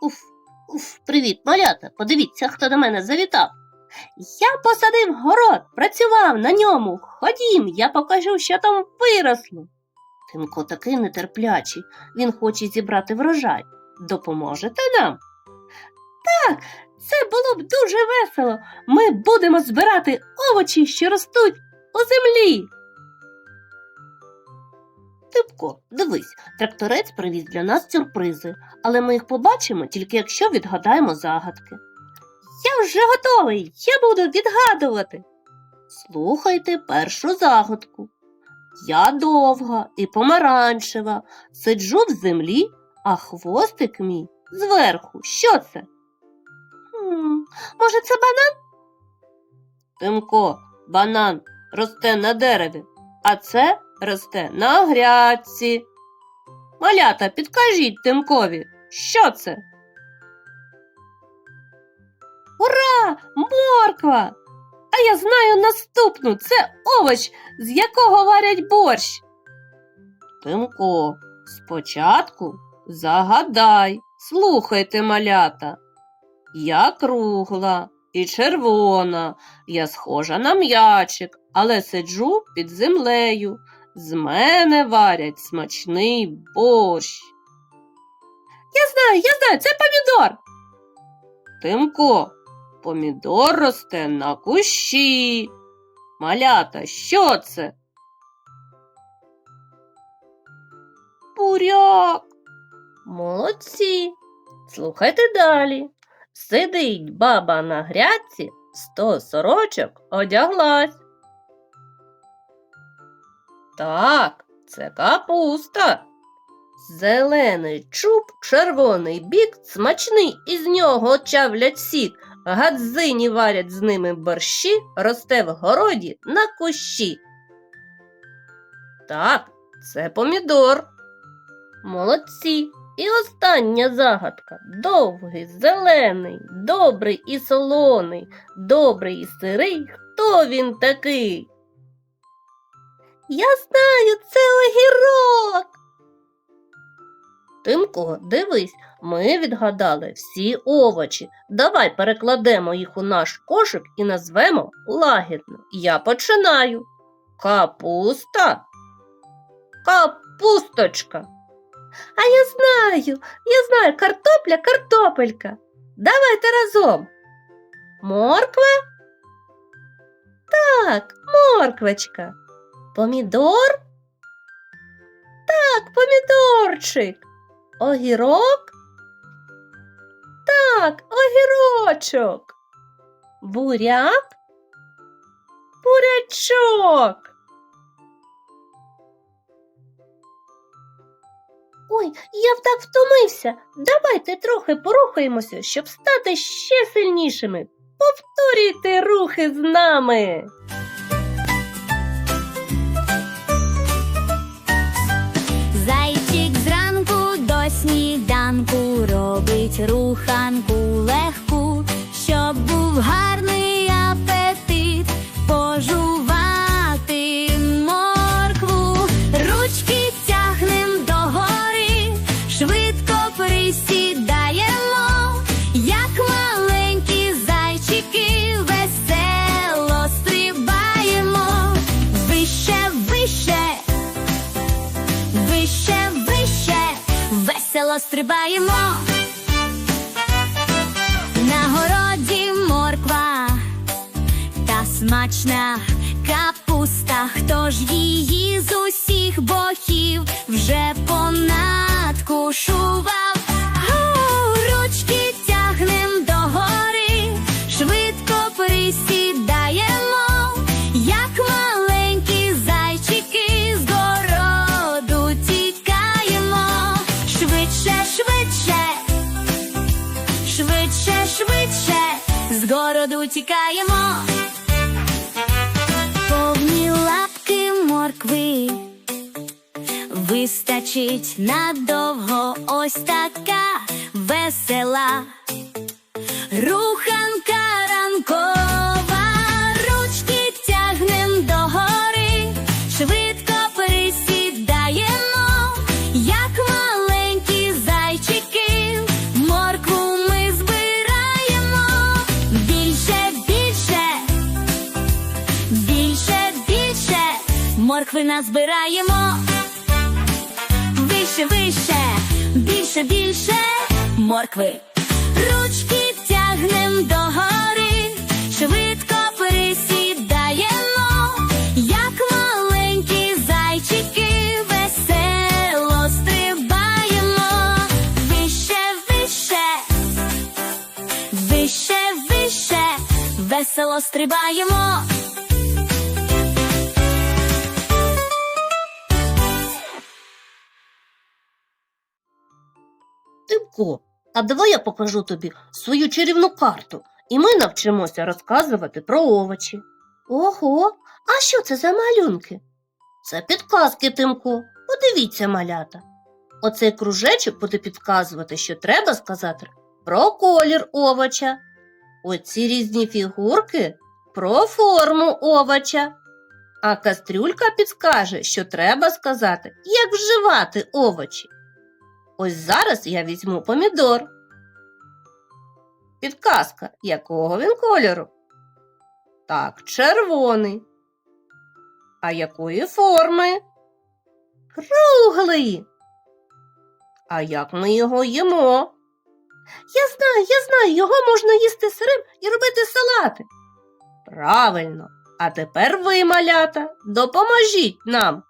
Уф, уф, привіт, малята. Подивіться, хто до мене завітав. Я посадив город, працював на ньому. Ходім, я покажу, що там виросло. Тимко такий нетерплячий, він хоче зібрати врожай. Допоможете нам? Так, це було б дуже весело. Ми будемо збирати овочі, що ростуть у землі. Типко, дивись, тракторець привіз для нас сюрпризи, але ми їх побачимо тільки якщо відгадаємо загадки. Я вже готовий, я буду відгадувати. Слухайте першу загадку. Я довга і помаранчева, сиджу в землі, а хвостик мій зверху. Що це? Хм, може, це банан? Тимко, банан росте на дереві, а це росте на грядці. Малята, підкажіть Тимкові, що це? Ура! Морква! А я знаю наступну це овоч, з якого варять борщ. Тимко, спочатку загадай, слухайте, малята. Я кругла і червона, я схожа на м'ячик, але сиджу під землею. З мене варять смачний борщ. Я знаю, я знаю, це помідор. Тимко, помідор росте на кущі. Малята, що це? Буряк. Молодці. Слухайте далі. Сидить баба на грядці, сто сорочок одяглась. Так, це капуста. Зелений чуб, червоний бік, смачний із нього чавлять сік, гадзині варять з ними борщі, росте в городі на кущі. Так, це помідор. Молодці. І остання загадка. Довгий, зелений, добрий і солоний, добрий і сирий. Хто він такий? Я знаю, це огірок. Тимко, дивись, ми відгадали всі овочі. Давай перекладемо їх у наш кошик і назвемо лагідно. Я починаю. Капуста. Капусточка. А я знаю, я знаю, картопля, картопелька. Давайте разом. Морква? Так, морквочка. Помідор? Так, помідорчик. Огірок? Так, огірочок. Буряк? Бурячок. Ой, я так втомився. Давайте трохи порухаємося, щоб стати ще сильнішими. Повторюйте рухи з нами. Сніданку робить руханку легку, щоб був гарний весело стрибаємо. На городі морква та смачна капуста. Хто ж її з усіх боків вже понадкушував? Ручки тягнем догори, швидко присідаємо, городу тікаємо. Повні лапки моркви. Вистачить надовго ось така весела моркви назбираємо. Вище, вище, більше, більше моркви. Ручки тягнем догори, швидко присідаємо, як маленькі зайчики, весело стрибаємо. Вище, вище, вище, вище, весело стрибаємо. Тимко, а давай я покажу тобі свою чарівну карту, і ми навчимося розказувати про овочі. Ого, а що це за малюнки? Це підказки, Тимко. Подивіться, малята. Оцей кружечок буде підказувати, що треба сказати про колір овоча. Оці різні фігурки про форму овоча. А кастрюлька підскаже, що треба сказати, як вживати овочі. Ось зараз я візьму помідор. Підказка, якого він кольору? Так, червоний. А якої форми? Круглий. А як ми його їмо? Я знаю, я знаю, його можна їсти сирим і робити салати. Правильно. А тепер ви, малята, допоможіть нам.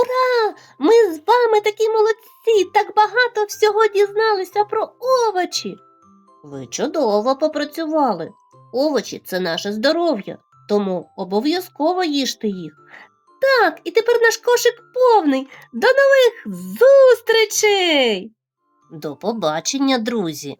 Ура! Ми з вами такі молодці, так багато всього дізналися про овочі. Ви чудово попрацювали. Овочі це наше здоров'я, тому обов'язково їжте їх. Так, і тепер наш кошик повний. До нових зустрічей! До побачення, друзі!